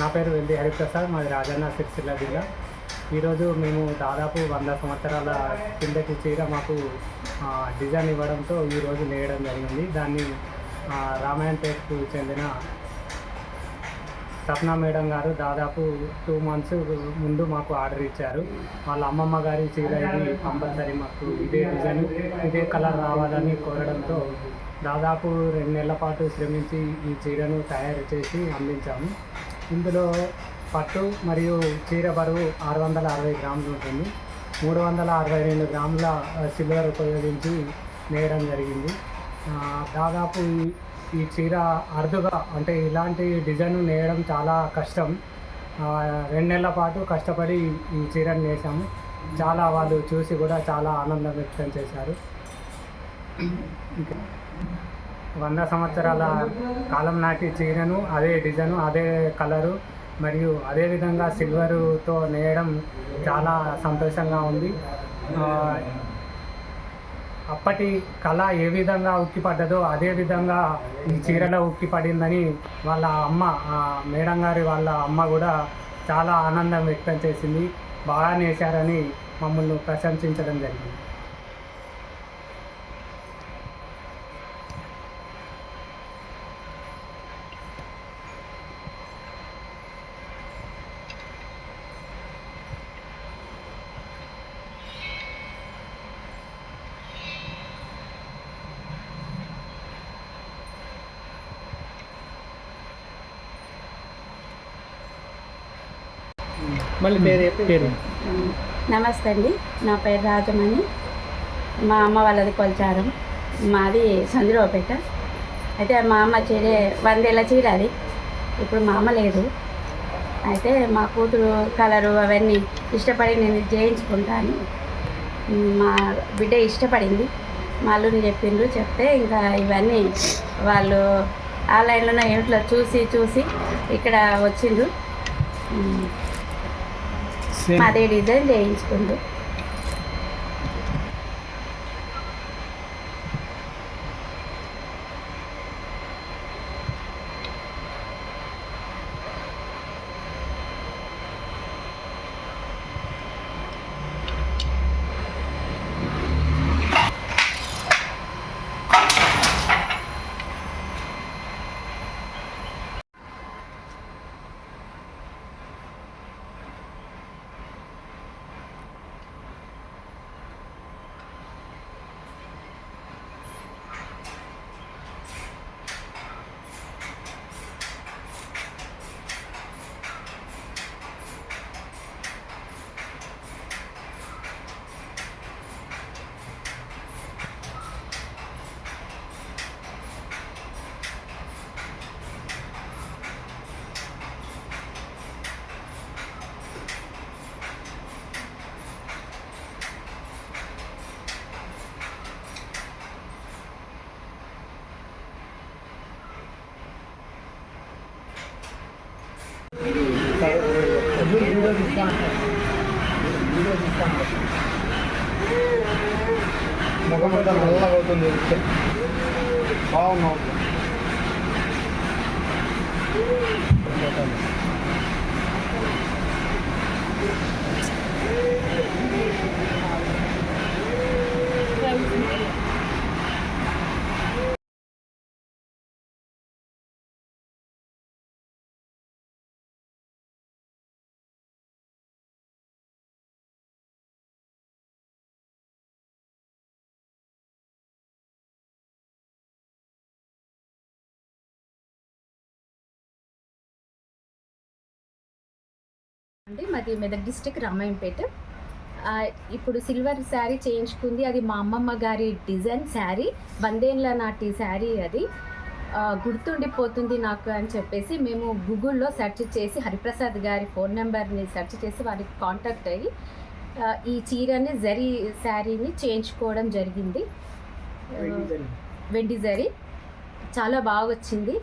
నా పేరు వెల్లి హరిప్రసాద్ మాది రాజన్న సిరిసిల్ల జిల్లా. ఈరోజు మేము దాదాపు వంద సంవత్సరాల కిందటి చీర మాకు డిజైన్ ఇవ్వడంతో ఈరోజు నేయడం జరిగింది. దాన్ని రామాయణ రామాయణపేటకు చెందిన సప్నా మేడం గారు దాదాపు టూ మంత్స్ ముందు మాకు ఆర్డర్ ఇచ్చారు. వాళ్ళ అమ్మమ్మ గారి చీర ఇది కంపల్సరీ మాకు ఇదే డిజైన్ ఇదే కలర్ రావాలని కోరడంతో దాదాపు రెండు నెలల పాటు శ్రమించి ఈ చీరను తయారు చేసి అందించాము. ఇందులో పట్టు మరియు చీర బరువు ఆరు వందల అరవై గ్రాములు ఉంటుంది. మూడు వందల అరవై రెండు గ్రాముల సిల్వర్ ఉపయోగించి నేయడం జరిగింది. దాదాపు ఈ చీర అరుదుగా అంటే ఇలాంటి డిజైన్ నేయడం చాలా కష్టం. రెండు నెలల పాటు కష్టపడి ఈ చీరను నేసాము. చాలా వాళ్ళు చూసి కూడా చాలా ఆనందం వ్యక్తం చేశారు. ఇంకా వంద సంవత్సరాల కాలం నాటి చీరను అదే డిజైను అదే కలరు మరియు అదే విధంగా సిల్వరుతో నేయడం చాలా సంతోషంగా ఉంది. అప్పటి కళ ఏ విధంగా ఉక్కిపడ్డదో అదే విధంగా ఈ చీరలో ఉక్కిపడిందని వాళ్ళ అమ్మ మేడం గారి వాళ్ళ అమ్మ కూడా చాలా ఆనందం వ్యక్తం చేసింది. బాగా నేశారని మమ్మల్ని ప్రశంసించడం జరిగింది. మళ్ళీ పేరు నమస్తే అండి. నా పేరు రాజమణి. మా అమ్మ వాళ్ళది కొల్చారం. మాది సంజురావుపేట. అయితే మా అమ్మ చీర వందేళ్ళ చీర అది. ఇప్పుడు మా అమ్మ లేదు. అయితే మా కూతురు కలరు అవన్నీ ఇష్టపడి నేను చేయించుకుంటాను. మా బిడ్డ ఇష్టపడింది. మా అల్లుని చెప్పిండ్రు. చెప్తే ఇంకా ఇవన్నీ వాళ్ళు ఆన్లైన్లోనే ఇంట్లో చూసి చూసి ఇక్కడ వచ్చిండ్రు. అదే డిజైన్ చేయించుకుండు ముఖం అంతా నల్లగా అవుతుంది బాగున్నావు అంటే మాది మెదక్ డిస్టిక్ రామాయంపేట. ఆ, ఇప్పుడు సిల్వర్ శారీ చేయించుకుంది. అది మా అమ్మమ్మ గారి డిజైన్ శారీ. వందేళ్ళ నాటి శారీ అది. గుర్తుండిపోతుంది నాకు అని చెప్పేసి మేము గూగుల్లో సెర్చ్ చేసి హరిప్రసాద్ గారి ఫోన్ నెంబర్ని సెర్చ్ చేసి వారికి కాంటాక్ట్ అయ్యి ఈ చీరని జరీ శారీని చేయించుకోవడం జరిగింది. వెండి జరీ. చాలా బాగా వచ్చింది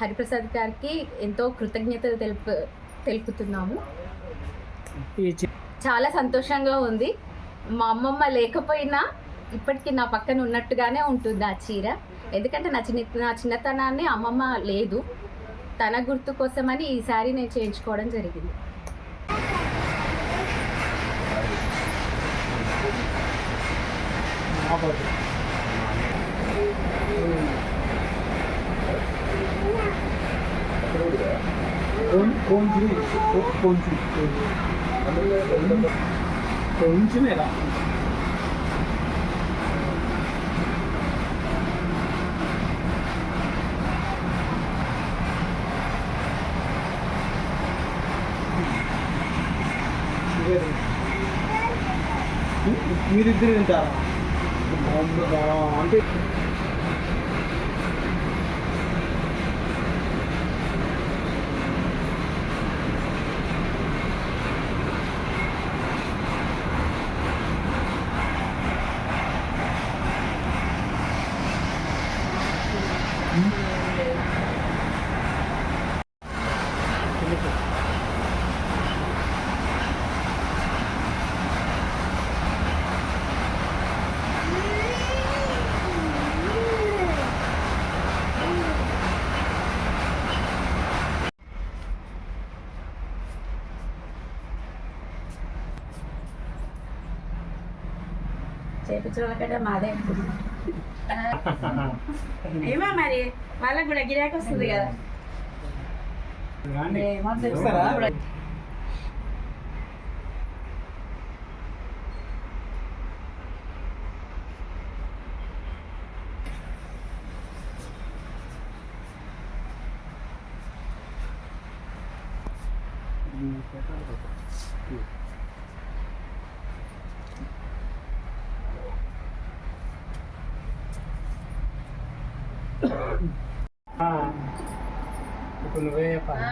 హరిప్రసాద్ గారికి ఎంతో కృతజ్ఞతలు తెలుపు తెలుపుతున్నాము. చాలా సంతోషంగా ఉంది. మా అమ్మమ్మ లేకపోయినా ఇప్పటికీ నా పక్కన ఉన్నట్టుగానే ఉంటుంది ఆ చీర. ఎందుకంటే నా చిన్న నా చిన్నతనాన్ని అమ్మమ్మ లేదు. తన గుర్తు కోసమని ఈ శారీ నేను చేయించుకోవడం జరిగింది. కొంచెమేరా మీరిద్దరు తింటారా అంటే చేపించడం కంటే మాదే. ఏమో మరి వాళ్ళకి కూడా గిరాకీ వస్తుంది కదా ఏమో? ఇప్పుడు నువ్వే చెప్పాలి